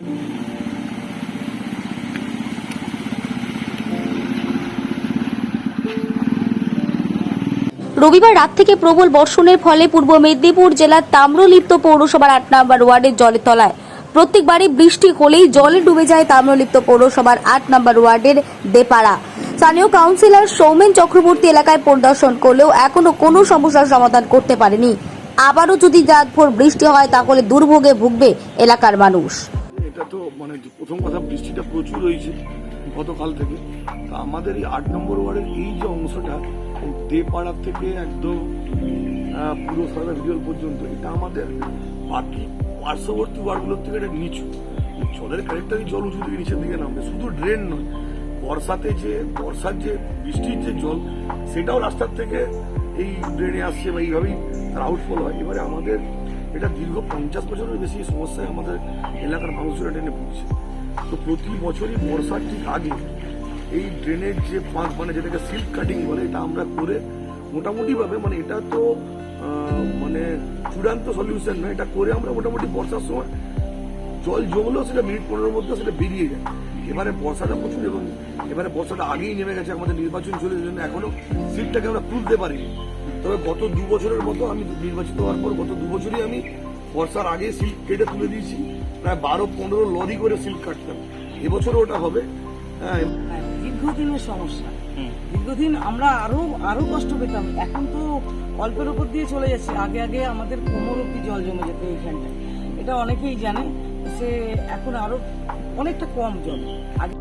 রবিবার রাত থেকে প্রবল বর্ষণের ফলে পূর্ব মেদিনীপুর জেলার তাম্রলিপ্ত পৌরসভার আট নম্বর ওয়ার্ডের জলের তলায় প্রত্যেকবারই বৃষ্টি হলেই জলে ডুবে যায় তাম্রলিপ্ত পৌরসভার আট নম্বর ওয়ার্ডের দেপাড়া। স্থানীয় কাউন্সিলর সৌমেন চক্রবর্তী এলাকায় পরিদর্শন করলেও এখনও কোনো সমস্যার সমাধান করতে পারেনি। আবারও যদি রাতভর বৃষ্টি হয়, তাহলে দুর্ভোগে ভুগবে এলাকার মানুষ। এটা তো মানে প্রথম কথা বৃষ্টিটা প্রচুর হয়েছে গতকাল থেকে। তা আমাদের এই আট নম্বর ওয়ার্ডের এই যে অংশটা দেপাড়ার থেকে একদম পুরো সাদা ভিডিওর পর্যন্ত, এটা আমাদের বাকি পার্শ্ববর্তী ওয়ার্ডগুলোর থেকে এটা নিচু। জলের ক্যারেক্টারই জল উঁচু থেকে নিচের দিকে নামবে, শুধু ড্রেন নয়, বর্ষাতে যে, বর্ষার যে, বৃষ্টির যে জল, সেটাও রাস্তার থেকে এই ড্রেনে আসছে বা এইভাবেই তার আউটফল হয়। এবারে আমাদের এটা দীর্ঘ পঞ্চাশ বছরের বেশি সমস্যায় আমাদের এলাকার মানুষরা টেনে ভুগছে। তো প্রতি বছরই বর্ষার ঠিক আগে এই ড্রেনের যে ফাঁক মানে যেটাকে সিল্ক কাটিং বলে, এটা আমরা করে মোটামুটিভাবে মানে এটা তো মানে চূড়ান্ত সলিউশন নয়, এটা করে আমরা মোটামুটি বর্ষার সময় জল জমলেও সেটা মিনিট পনেরোর মধ্যে সেটা বেরিয়ে যায়। এবারে বর্ষাটা প্রচুর এবং এবারে বর্ষাটা আগেই নেমে গেছে, আমাদের নির্বাচন চলে জন্য এখনও সিটটাকে আমরা তুলতে পারিনি। তবে গত দু বছরের মতো আমি নির্বাচিত হওয়ার পর গত দু বছরই আমি বর্ষার আগে সিল্ক কেটে তুলে দিয়েছি। প্রায় বারো পনেরো লরি করে সিল্ক কাটতাম। এবছর ওটা হবে। হ্যাঁ। হ্যাঁ, দীর্ঘদিনের সমস্যা। দীর্ঘদিন আমরা আরও আরও কষ্ট পেতাম। এখন তো অল্পের উপর দিয়ে চলে যাচ্ছে। আগে আগে আমাদের কোমর অব্দি জল জমে যেত এইখানটায়। এটা অনেকেই জানে সে এখন আরও অনেকটা কম জল। আগে